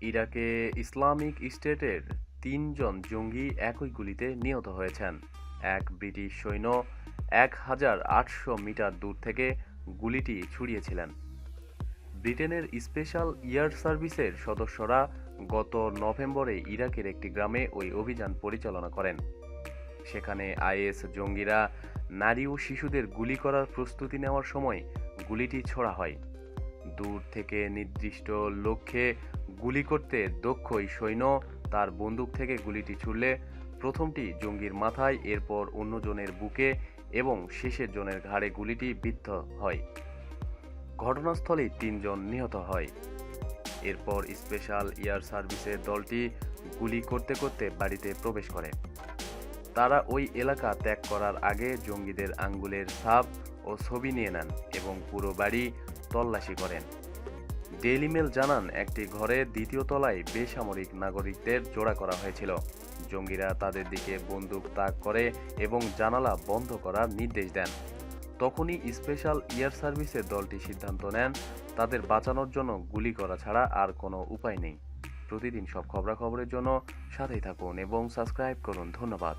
ইরাকে ইসলামিক স্টেটের তিনজন জঙ্গি একই গুলিতে নিহত হয়েছেন। এক ব্রিটিশ সৈন্য এক হাজার আটশো মিটার দূর থেকে গুলিটি ছুড়িয়েছিলেন। ব্রিটেনের স্পেশাল ইয়ার সার্ভিসের সদস্যরা গত নভেম্বরে ইরাকের একটি গ্রামে ওই অভিযান পরিচালনা করেন। সেখানে আইএস জঙ্গিরা নারী ও শিশুদের গুলি করার প্রস্তুতি নেওয়ার সময় গুলিটি ছোড়া হয়। দূর থেকে নির্দিষ্ট লক্ষ্যে গুলি করতে দক্ষ এই সৈন্য তার বন্দুক থেকে গুলিটি ছুড়লে প্রথমটি জঙ্গির মাথায়, এরপর অন্যজনের বুকে এবং শেষের জনের ঘাড়ে গুলিটি বিদ্ধ হয়। ঘটনাস্থলেই তিনজন নিহত হয়। এরপর স্পেশাল এয়ার সার্ভিসের দলটি গুলি করতে করতে বাড়িতে প্রবেশ করে। তারা ওই এলাকা ত্যাগ করার আগে জঙ্গিদের আঙ্গুলের ছাপ ও ছবি নিয়ে নেন এবং পুরো বাড়ি তল্লাশি করেন। ডেইলি মেল জানান, একটি ঘরে দ্বিতীয় তলায় বেসামরিক নাগরিকদের জোড়া করা হয়েছিল। জঙ্গিরা তাদের দিকে বন্দুক তাক করে এবং জানালা বন্ধ করার নির্দেশ দেন। তখনই স্পেশাল এয়ার সার্ভিসের দলটি সিদ্ধান্ত নেন, তাদের বাঁচানোর জন্য গুলি করা ছাড়া আর কোনো উপায় নেই। প্রতিদিন সব খবরাখবরের জন্য সাথেই থাকুন এবং সাবস্ক্রাইব করুন। ধন্যবাদ।